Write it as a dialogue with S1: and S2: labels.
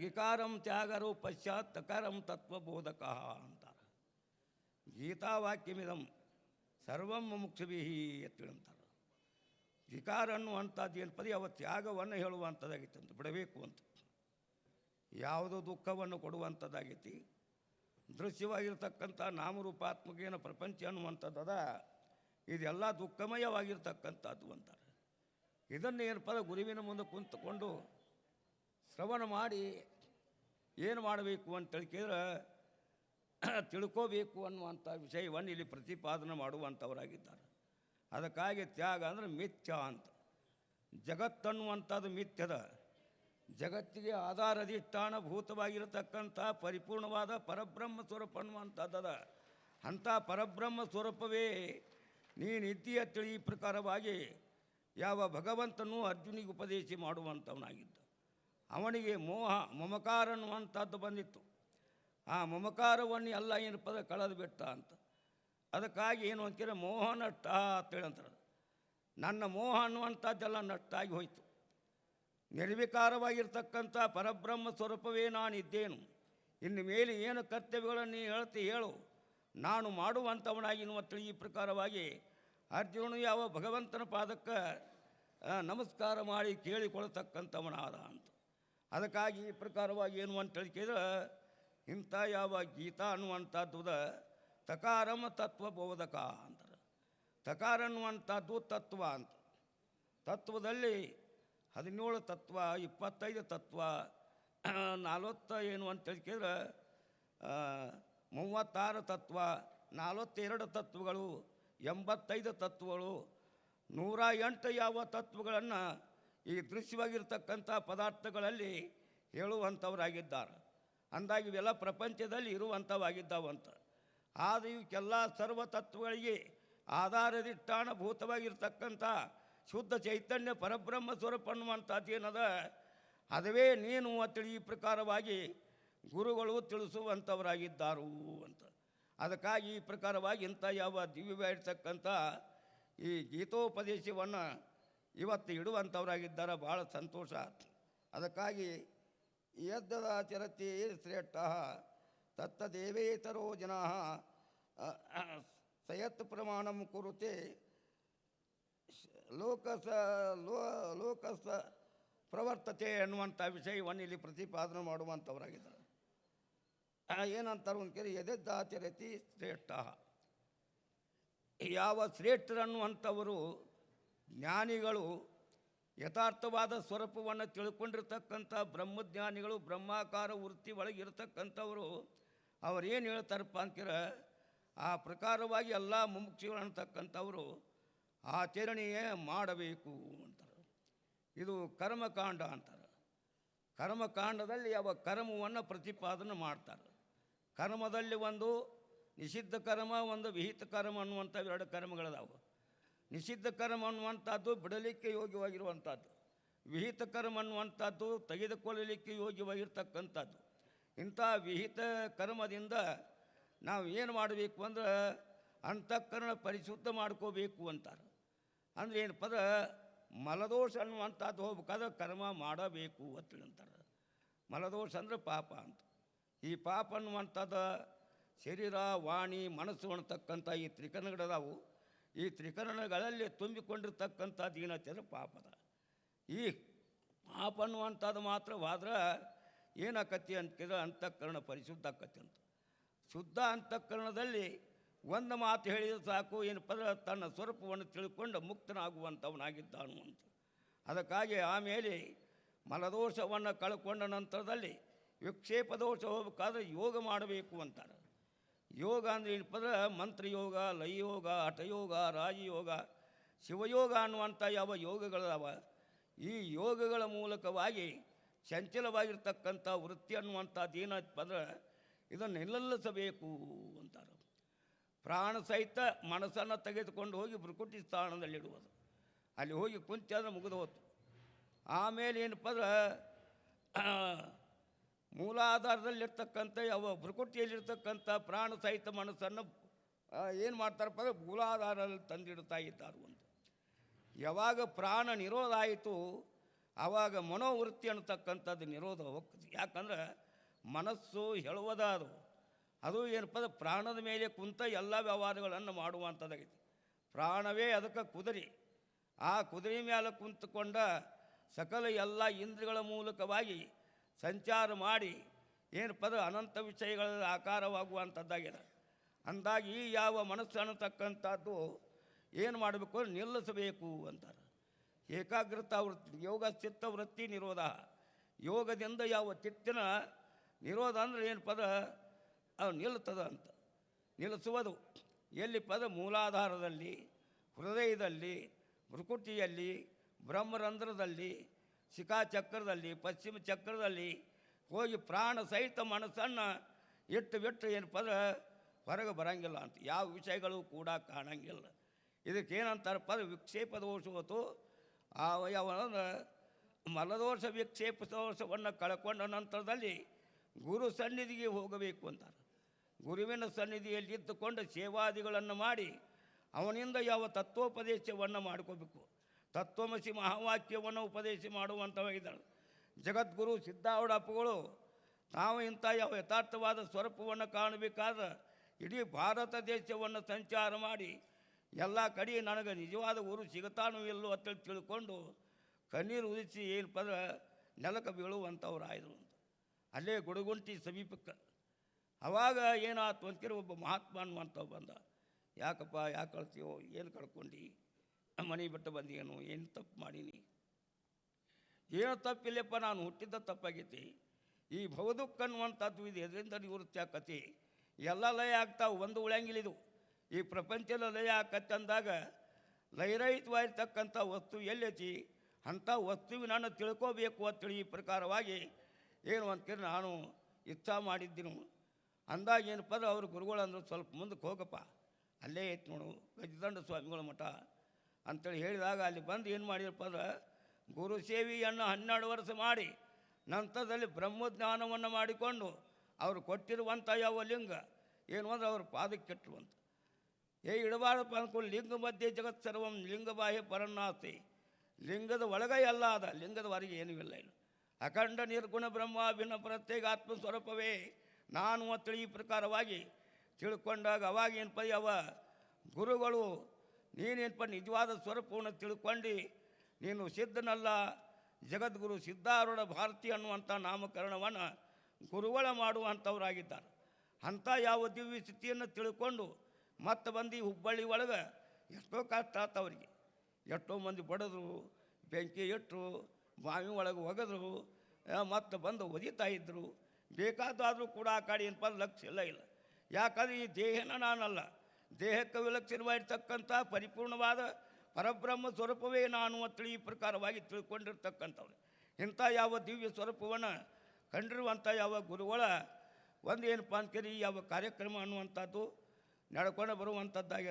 S1: ಗಿಕಾರಂ ತ್ಯಾಗರು ಪಶ್ಚಾತ್ ತಕರಂ ತತ್ವಬೋಧಕ ಅಂತಾರೆ ಗೀತಾವಾಕ್ಯಮಿದಂ ಸರ್ವಂ ಮುಕ್ಷಭಿ ಎತ್ತಿಳಂತಾರೆ ವಿಕಾರ ಅನ್ನುವಂಥದ್ದು ಏನು? ಪದ ಅವ ತ್ಯಾಗವನ್ನು ಹೇಳುವಂಥದ್ದಾಗಿತ್ತು ಅಂತ, ಬಿಡಬೇಕು ಅಂತ. ಯಾವುದೋ ದುಃಖವನ್ನು ಕೊಡುವಂಥದ್ದಾಗೈತಿ ದೃಶ್ಯವಾಗಿರ್ತಕ್ಕಂಥ ನಾಮರೂಪಾತ್ಮಕೇನ ಪ್ರಪಂಚ ಅನ್ನುವಂಥದ್ದದ, ಇದೆಲ್ಲ ದುಃಖಮಯವಾಗಿರ್ತಕ್ಕಂಥದ್ದು ಅಂತಾರೆ. ಇದನ್ನು ಏನು ಪದ ಗುರುವಿನ ಮುಂದೆ ಕುಂತುಕೊಂಡು ಶ್ರವಣ ಮಾಡಿ ಏನು ಮಾಡಬೇಕು ಅಂತ ಕೇಳಿದ್ರೆ, ತಿಳ್ಕೋಬೇಕು ಅನ್ನುವಂಥ ವಿಷಯವನ್ನು ಇಲ್ಲಿ ಪ್ರತಿಪಾದನೆ ಮಾಡುವಂಥವರಾಗಿದ್ದಾರೆ. ಅದಕ್ಕಾಗಿ ತ್ಯಾಗ ಅಂದರೆ ಮಿಥ್ಯ ಅಂತ. ಜಗತ್ತನ್ನುವಂಥದ್ದು ಮಿಥ್ಯದ. ಜಗತ್ತಿಗೆ ಆಧಾರಧಿಷ್ಠಾನ ಭೂತವಾಗಿರತಕ್ಕಂಥ ಪರಿಪೂರ್ಣವಾದ ಪರಬ್ರಹ್ಮ ಸ್ವರೂಪ ಅನ್ನುವಂಥದ್ದದ. ಅಂಥ ಪರಬ್ರಹ್ಮ ಸ್ವರೂಪವೇ ನೀನಿದ್ದೀಯ ತಿಳಿ ಪ್ರಕಾರವಾಗಿ ಯಾವ ಭಗವಂತನು ಅರ್ಜುನಿಗೆ ಉಪದೇಶ ಮಾಡುವಂಥವನಾಗಿದ್ದ. ಅವನಿಗೆ ಮೋಹ, ಮಮಕಾರ ಅನ್ನುವಂಥದ್ದು ಬಂದಿತ್ತು. ಆ ಮಮಕಾರವನ್ನು ಎಲ್ಲ ಪದ ಕಳೆದು ಬಿಟ್ಟ ಅಂತ. ಅದಕ್ಕಾಗಿ ಏನು ಅಂತೀರ, ಮೋಹ ನಷ್ಟ ಅಂತೇಳಿ ನನ್ನ ಮೋಹ ಅನ್ನುವಂಥದ್ದೆಲ್ಲ ನಷ್ಟಾಗಿ ಹೋಯಿತು. ನಿರ್ವಿಕಾರವಾಗಿರ್ತಕ್ಕಂಥ ಪರಬ್ರಹ್ಮ ಸ್ವರೂಪವೇ ನಾನಿದ್ದೇನು. ಇನ್ನು ಮೇಲೆ ಏನು ಕರ್ತವ್ಯಗಳನ್ನು ನೀನು ಹೇಳ್ತಿ ಹೇಳು. ನಾನು ಮಾಡುವಂಥವನಾಗಿ ತಿಳಿ ಈ ಪ್ರಕಾರವಾಗಿ ಅರ್ಜುನನು ಯಾವ ಭಗವಂತನ ಪಾದಕ್ಕೆ ನಮಸ್ಕಾರ ಮಾಡಿ ಕೇಳಿಕೊಳ್ತಕ್ಕಂಥವನಾದ ಅಂತ. ಅದಕ್ಕಾಗಿ ಈ ಪ್ರಕಾರವಾಗಿ ಏನು ಅಂತ ಕೇಳಿದ್ರೆ, ಇಂಥ ಯಾವ ಗೀತಾ ಅನ್ನುವಂಥದ್ದು ತಕಾರಮ ತತ್ವ ಬೋಧಕ ಅಂತಾರೆ. ತಕಾರ ಅನ್ನುವಂಥದ್ದು ತತ್ವ ಅಂತ. ತತ್ವದಲ್ಲಿ ಹದಿನೇಳು ತತ್ವ, ಇಪ್ಪತ್ತೈದು ತತ್ವ, ನಲವತ್ತ ಏನು ಅಂತ ಕೇಳಿದ್ರೆ ಮೂವತ್ತಾರು ತತ್ವ, ನಲವತ್ತೆರಡು ತತ್ವಗಳು, ಎಂಬತ್ತೈದು ತತ್ವಗಳು, ನೂರ ಎಂಟು ಯಾವ ತತ್ವಗಳನ್ನು ಈ ದೃಶ್ಯವಾಗಿರ್ತಕ್ಕಂಥ ಪದಾರ್ಥಗಳಲ್ಲಿ ಹೇಳುವಂಥವರಾಗಿದ್ದಾರೆ. ಅಂದಾಗ ಇವೆಲ್ಲ ಪ್ರಪಂಚದಲ್ಲಿ ಇರುವಂಥವಾಗಿದ್ದಾವಂತ ಆದರೆ ಇವಕ್ಕೆಲ್ಲ ಸರ್ವ ತತ್ವಗಳಿಗೆ ಆಧಾರದಿಟ್ಟಾಣ ಭೂತವಾಗಿರ್ತಕ್ಕಂಥ ಶುದ್ಧ ಚೈತನ್ಯ ಪರಬ್ರಹ್ಮ ಸ್ವರೂಪ ಅನ್ನುವಂಥದ್ದು ಏನದ ಅದುವೇ ನೀನು ಅಂತೇಳಿ ಈ ಪ್ರಕಾರವಾಗಿ ಗುರುಗಳು ತಿಳಿಸುವಂಥವರಾಗಿದ್ದಾರು ಅಂತ. ಅದಕ್ಕಾಗಿ ಈ ಪ್ರಕಾರವಾಗಿ ಇಂಥ ಯಾವ ದಿವ್ಯವಾಗಿರ್ತಕ್ಕಂಥ ಈ ಗೀತೋಪದೇಶವನ್ನು ಇವತ್ತು ಇಡುವಂಥವರಾಗಿದ್ದಾರೆ, ಭಾಳ ಸಂತೋಷ ಅದಕ್ಕಾಗಿ ಯದ್ದದಾಚರತಿ ಶ್ರೇಷ್ಠ ತತ್ತದೇವೇತರೋ ಜನ ಸಯತ್ ಪ್ರಮಾಣ ಕುರುತೆ. ಲೋಕಸ ಲೋ ಲೋಕಸ ಪ್ರವರ್ತತೆ ಎನ್ನುವಂಥ ವಿಷಯವನ್ನು ಇಲ್ಲಿ ಪ್ರತಿಪಾದನೆ ಮಾಡುವಂಥವರಾಗಿದ್ದಾರೆ. ಏನಂತಾರೆ ಒಂದು ಕೇಳಿ ಎದೆದ್ದಾಚರತಿ ಶ್ರೇಷ್ಠ. ಯಾವ ಶ್ರೇಷ್ಠರನ್ನುವಂಥವರು ಜ್ಞಾನಿಗಳು ಯಥಾರ್ಥವಾದ ಸ್ವರೂಪವನ್ನು ತಿಳ್ಕೊಂಡಿರ್ತಕ್ಕಂಥ ಬ್ರಹ್ಮಜ್ಞಾನಿಗಳು, ಬ್ರಹ್ಮಾಕಾರ ವೃತ್ತಿ ಒಳಗೆ ಇರತಕ್ಕಂಥವರು, ಅವರೇನು ಹೇಳ್ತಾರಪ್ಪ ಅಂತೀರ, ಆ ಪ್ರಕಾರವಾಗಿ ಎಲ್ಲ ಮುಮುಕ್ಷಿಗಳು ಅಂತಕ್ಕಂಥವರು ಆಚರಣೆಯೇ ಮಾಡಬೇಕು ಅಂತಾರೆ. ಇದು ಕರ್ಮಕಾಂಡ ಅಂತಾರೆ. ಕರ್ಮಕಾಂಡದಲ್ಲಿ ಯಾವ ಕರ್ಮವನ್ನು ಪ್ರತಿಪಾದನೆ ಮಾಡ್ತಾರೆ. ಕರ್ಮದಲ್ಲಿ ಒಂದು ನಿಷಿದ್ಧ ಕರ್ಮ, ಒಂದು ವಿಹಿತ ಕರ್ಮ ಅನ್ನುವಂಥ ಎರಡು ಕರ್ಮಗಳಿದಾವೆ. ನಿಷಿದ್ಧ ಕರ್ಮ ಅನ್ನುವಂಥದ್ದು ಬಿಡಲಿಕ್ಕೆ ಯೋಗ್ಯವಾಗಿರುವಂಥದ್ದು. ವಿಹಿತ ಕರ್ಮ ಅನ್ನುವಂಥದ್ದು ತೆಗೆದುಕೊಳ್ಳಲಿಕ್ಕೆ ಯೋಗ್ಯವಾಗಿರ್ತಕ್ಕಂಥದ್ದು. ಇಂಥ ವಿಹಿತ ಕರ್ಮದಿಂದ ನಾವು ಏನು ಮಾಡಬೇಕು ಅಂದ್ರೆ ಅಂತಃಕರಣ ಪರಿಶುದ್ಧ ಮಾಡ್ಕೋಬೇಕು ಅಂತಾರೆ. ಅಂದ್ರೆ ಏನಪ್ಪ ಪದ? ಮಲದೋಷ ಅನ್ನುವಂಥದ್ದು ಹೋಗ್ಬೇಕಾದ್ರೆ ಕರ್ಮ ಮಾಡಬೇಕು ಅಂತೇಳಿ ಅಂತಾರೆ. ಮಲದೋಷ ಅಂದರೆ ಪಾಪ ಅಂತ. ಈ ಪಾಪ ಅನ್ನುವಂಥದ್ದು ಶರೀರ, ವಾಣಿ, ಮನಸ್ಸು ಅನ್ನತಕ್ಕಂಥ ಈ ತ್ರಿಕರಣಗಳದಾವು ಈ ತ್ರಿಕರಣಗಳಲ್ಲಿ ತುಂಬಿಕೊಂಡಿರ್ತಕ್ಕಂಥ ದೀನತೆ ಪಾಪದ. ಈ ಪಾಪ ಅನ್ನುವಂಥದ್ದು ಮಾತ್ರವಾದ್ರೆ ಏನಾಕತಿ ಅಂತಿದ್ರೆ ಅಂತಃಕರಣ, ಪರಿಶುದ್ಧ ಆಕತಿ ಅಂತ. ಶುದ್ಧ ಅಂತಃಕರಣದಲ್ಲಿ ಒಂದು ಮಾತು ಹೇಳಿದ ಸಾಕು ಏನು ಪದ ತನ್ನ ಸ್ವರೂಪವನ್ನು ತಿಳ್ಕೊಂಡು ಮುಕ್ತನಾಗುವಂಥವನಾಗಿದ್ದ ಅಂತ. ಅದಕ್ಕಾಗಿ ಆಮೇಲೆ ಮಲದೋಷವನ್ನು ಕಳ್ಕೊಂಡ ನಂತರದಲ್ಲಿ ವಿಕ್ಷೇಪ ದೋಷ ಹೋಗ್ಬೇಕಾದ್ರೆ ಯೋಗ ಮಾಡಬೇಕು ಅಂತಾರೆ. ಯೋಗ ಅಂದರೆ ಏನಪ್ಪ ಅಂದ್ರೆ ಮಂತ್ರಯೋಗ, ಲಯಯೋಗ, ಹಠಯೋಗ, ರಾಜಯೋಗ, ಶಿವಯೋಗ ಅನ್ನುವಂಥ ಯಾವ ಯೋಗಗಳದಾವ? ಈ ಯೋಗಗಳ ಮೂಲಕವಾಗಿ ಚಂಚಲವಾಗಿರ್ತಕ್ಕಂಥ ವೃತ್ತಿ ಅನ್ನುವಂಥದ್ದು ಏನಪ್ಪ ಅಂದ್ರೆ ಇದನ್ನು ನಿಲ್ಲಿಸಬೇಕು ಅಂತಾರೆ. ಪ್ರಾಣ ಸಹಿತ ಮನಸ್ಸನ್ನು ತೆಗೆದುಕೊಂಡು ಹೋಗಿ ಭೃಕುಟಿ ಸ್ಥಾನದಲ್ಲಿಡುವುದು. ಅಲ್ಲಿ ಹೋಗಿ ಕುಂತಿ ಅಂದ್ರೆ ಮುಗಿದು ಹೋತು. ಆಮೇಲೆ ಏನಪ್ಪ ಅಂದ್ರೆ ಮೂಲಾಧಾರದಲ್ಲಿರ್ತಕ್ಕಂಥ ಯಾವ ಪ್ರಕೃತಿಯಲ್ಲಿರ್ತಕ್ಕಂಥ ಪ್ರಾಣ ಸಹಿತ ಮನಸ್ಸನ್ನು ಏನು ಮಾಡ್ತಾರಪ್ಪ ಅಂದ್ರೆ ಮೂಲಾಧಾರದಲ್ಲಿ ತಂದಿಡ್ತಾ ಇದ್ದಾರೆ ಅಂತ ಯಾವಾಗ ಪ್ರಾಣ ನಿರೋಧ ಆಯಿತು ಆವಾಗ ಮನೋವೃತ್ತಿ ಅನ್ನತಕ್ಕಂಥದ್ದು ನಿರೋಧ ಹೋಗ್ತದೆ. ಯಾಕಂದ್ರೆ ಮನಸ್ಸು ಹೇಳುವುದ ಅದು. ಅದು ಏನಪ್ಪ ಅಂದ್ರೆ ಪ್ರಾಣದ ಮೇಲೆ ಕುಂತ ಎಲ್ಲ ವ್ಯವಹಾರಗಳನ್ನು ಮಾಡುವಂಥದ್ದಾಗೈತಿ ಪ್ರಾಣವೇ ಅದಕ್ಕೆ ಕುದುರೆ. ಆ ಕುದುರೆ ಮೇಲೆ ಕುಂತುಕೊಂಡ ಸಕಲ ಎಲ್ಲ ಇಂದ್ರಿಗಳ ಮೂಲಕವಾಗಿ ಸಂಚಾರ ಮಾಡಿ ಏನು ಪದ ಅನಂತ ವಿಷಯಗಳ ಆಕಾರವಾಗುವಂಥದ್ದಾಗಿದೆ. ಅಂದಾಗಿ ಯಾವ ಮನಸ್ಸು ಅನ್ನತಕ್ಕಂಥದ್ದು ಏನು ಮಾಡಬೇಕು ನಿಲ್ಲಿಸಬೇಕು ಅಂತಾರೆ. ಏಕಾಗ್ರತಾ ವೃತ್ತಿ, ಯೋಗ ಚಿತ್ತ ವೃತ್ತಿ ನಿರೋಧ. ಯೋಗದಿಂದ ಯಾವ ಚಿತ್ತಿನ ನಿರೋಧ ಅಂದ್ರೆ ಏನು ಪದ? ಅದು ನಿಲ್ತದ ಅಂತ. ನಿಲ್ಲಿಸುವುದು. ಎಲ್ಲಿ ಪದ ಮೂಲಾಧಾರದಲ್ಲಿ, ಹೃದಯದಲ್ಲಿ ಭ್ರುಕುಟಿಯಲ್ಲಿ ಬ್ರಹ್ಮರಂಧ್ರದಲ್ಲಿ ಶಿಖಾಚಕ್ರದಲ್ಲಿ ಪಶ್ಚಿಮ ಚಕ್ರದಲ್ಲಿ ಹೋಗಿ ಪ್ರಾಣ ಸಹಿತ ಮನಸ್ಸನ್ನು ಇಟ್ಟು ಬಿಟ್ಟು ಏನು ಪದ? ಹೊರಗೆ ಬರಂಗಿಲ್ಲ ಅಂತ. ಯಾವ ವಿಷಯಗಳು ಕೂಡ ಕಾಣಂಗಿಲ್ಲ. ಇದಕ್ಕೆ ಪದ? ವಿಕ್ಷೇಪ ದೋಷವತ್ತು ಆ ಯಾವಂದ್ರೆ ಮಲದೋಷ, ವಿಕ್ಷೇಪ ದೋಷವನ್ನು ಕಳ್ಕೊಂಡ ನಂತರದಲ್ಲಿ ಗುರು ಸನ್ನಿಧಿಗೆ ಹೋಗಬೇಕು ಅಂತಾರೆ. ಗುರುವಿನ ಸನ್ನಿಧಿಯಲ್ಲಿ ಇದ್ದುಕೊಂಡು ಸೇವಾದಿಗಳನ್ನು ಮಾಡಿ ಅವನಿಂದ ಯಾವ ತತ್ವೋಪದೇಶವನ್ನು ಮಾಡ್ಕೋಬೇಕು. ತತ್ವಮಸಿ ಮಹಾವಾಕ್ಯವನ್ನು ಉಪದೇಶ ಮಾಡುವಂಥವಾಗಿದ್ದಾಳೆ ಜಗದ್ಗುರು ಸಿದ್ಧಾವಡಪ್ಪಗಳು ತಾವು ಇಂಥ ಯಾವ ಯಥಾರ್ಥವಾದ ಸ್ವರೂಪವನ್ನು ಕಾಣಬೇಕಾದ್ರೆ ಇಡೀ ಭಾರತ ದೇಶವನ್ನು ಸಂಚಾರ ಮಾಡಿ ಎಲ್ಲ ಕಡೆ ನನಗೆ ನಿಜವಾದ ಊರು ಸಿಗುತ್ತಾನೋ ಇಲ್ಲೋ ಅಂತೇಳಿ ತಿಳ್ಕೊಂಡು ಕಣ್ಣೀರು ಉದಿಸಿ ಏನು ಪದ ನೆಲಕ್ಕೆ ಬೀಳುವಂಥವ್ರು ಅಲ್ಲೇ ಗುಡುಗುಂಟಿ ಸಮೀಪಕ್ಕೆ. ಅವಾಗ ಏನಾಯ್ತು ಅಂತೀರಿ ಒಬ್ಬ ಮಹಾತ್ಮ ಅನ್ನುವಂಥವ್ ಬಂದ. ಯಾಕಪ್ಪ, ಯಾಕೆ ಕಳ್ತೀವೋ ಏನು ಕಳ್ಕೊಂಡು? ಮನೆ ಬಿಟ್ಟು ಬಂದೇನು ಏನು ತಪ್ಪು ಮಾಡೀನಿ? ಏನು ತಪ್ಪಿಲ್ಲಪ್ಪ, ನಾನು ಹುಟ್ಟಿದ್ದ ತಪ್ಪಾಗೈತಿ. ಈ ಭವದುಃಖ ಅನ್ನುವಂಥದ್ದು ಇದು ಎದರಿಂದ ನಿವೃತ್ತಿ ಆಕತಿ. ಎಲ್ಲ ಲಯ ಆಗ್ತಾವೆ ಒಂದು ಉಳಿಯಂಗಿಲ್ಲ ಇದು. ಈ ಪ್ರಪಂಚದ ಲಯ ಆಕತ್ತೆ ಅಂದಾಗ ಲಯರಹಿತವಾಗಿರ್ತಕ್ಕಂಥ ವಸ್ತು ಎಲ್ಲೈತಿ. ಅಂಥ ವಸ್ತುವಿನನ್ನು ತಿಳ್ಕೋಬೇಕು ಅಂತೇಳಿ ಈ ಪ್ರಕಾರವಾಗಿ ಏನು ಅಂತೀರಿ ನಾನು ಇಚ್ಛಾ ಮಾಡಿದ್ದೀನಿ. ಅಂದಾಗ ಏನಪ್ಪ ಅಂದ್ರೆ, ಅವ್ರ ಗುರುಗಳು ಅಂದರು ಸ್ವಲ್ಪ ಮುಂದಕ್ಕೆ ಹೋಗಪ್ಪ. ಅಲ್ಲೇ ಐತೆ ನೋಡು, ಗಜದಂಡ ಸ್ವಾಮಿಗಳ ಮಠ. ಅಂತೇಳಿ ಹೇಳಿದಾಗ ಅಲ್ಲಿ ಬಂದು ಏನು ಮಾಡಿದ್ರಪ್ಪ ಅಂದ್ರೆ, ಗುರು ಸೇವೆಯನ್ನು ಹನ್ನೆರಡು ವರ್ಷ ಮಾಡಿ, ನಂತರದಲ್ಲಿ ಬ್ರಹ್ಮಜ್ಞಾನವನ್ನು ಮಾಡಿಕೊಂಡು ಅವರು ಕೊಟ್ಟಿರುವಂಥ ಯಾವ ಲಿಂಗ, ಏನು ಅಂದ್ರೆ ಅವ್ರ ಪಾದಕ್ಕೆ ಕೆಟ್ಟಿರುವಂಥ ಏ ಇಡಬಾರದು ಅಂದ್ಕೊಂಡು ಲಿಂಗ ಮಧ್ಯೆ ಜಗತ್ ಸರ್ವಂ ಲಿಂಗ ಬಾಹ್ಯ ಪರನ್ನಾಸ್ತಿ. ಲಿಂಗದ ಒಳಗೆ ಎಲ್ಲ ಅದ, ಲಿಂಗದ ಹೊರಗೆ ಏನೂ ಇಲ್ಲ ಇನ್ನು. ಅಖಂಡ ನಿರ್ಗುಣ ಬ್ರಹ್ಮ ಭಿನ್ನ ಪ್ರತ್ಯೇಕ ಆತ್ಮ ಸ್ವರೂಪವೇ. ನಾನು ಅಂತೇಳಿ ಈ ಪ್ರಕಾರವಾಗಿ ತಿಳ್ಕೊಂಡಾಗ ಅವಾಗ ಏನಪ್ಪ ಅವ, ಗುರುಗಳು ನೀನೇನಪ್ಪ ನಿಜವಾದ ಸ್ವರೂಪವನ್ನು ತಿಳ್ಕೊಂಡು ನೀನು ಸಿದ್ಧನಲ್ಲ, ಜಗದ್ಗುರು ಸಿದ್ಧಾರೂಢ ಭಾರತಿ ಅನ್ನುವಂಥ ನಾಮಕರಣವನ್ನು ಗುರುಗಳ ಮಾಡುವಂಥವರಾಗಿದ್ದಾರೆ. ಅಂಥ ಯಾವ ದಿವ್ಯ ಸ್ಥಿತಿಯನ್ನು ತಿಳ್ಕೊಂಡು ಮತ್ತೆ ಬಂದು ಹುಬ್ಬಳ್ಳಿ ಒಳಗೆ ಎಷ್ಟೋ ಕಷ್ಟ ಅವರಿಗೆ. ಎಷ್ಟೋ ಮಂದಿ ಬಡಿದ್ರು, ಬೆಂಕಿ ಇಟ್ಟರು ಬಾವಿ ಒಳಗೆ ಒಗೆದ್ರು ಮತ್ತೆ ಬಂದು ಒದಿತಾ ಇದ್ದರು ಬೇಕಾದಾದರೂ ಕೂಡ ಆ ಕಡೆ ಏನಪ್ಪ ಲಕ್ಷ ಇಲ್ಲ ಇಲ್ಲ. ಯಾಕಂದ್ರೆ ಈ ದೇಹನ ನಾನಲ್ಲ. ದೇಹಕ್ಕೆ ವಿಲಕ್ಷಣವಾಗಿರ್ತಕ್ಕಂಥ ಪರಿಪೂರ್ಣವಾದ ಪರಬ್ರಹ್ಮ ಸ್ವರೂಪವೇ ನಾನು ಅಂತೇಳಿ ಈ ಪ್ರಕಾರವಾಗಿ ತಿಳ್ಕೊಂಡಿರ್ತಕ್ಕಂಥವ್ರು. ಇಂಥ ಯಾವ ದಿವ್ಯ ಸ್ವರೂಪವನ್ನು ಕಂಡಿರುವಂಥ ಯಾವ ಗುರುಗಳ ಒಂದು ಏನಪ್ಪ ಅಂತೀರಿ ಯಾವ ಕಾರ್ಯಕ್ರಮ ಅನ್ನುವಂಥದ್ದು ನಡ್ಕೊಂಡು ಬರುವಂಥದ್ದಾಗಿದೆ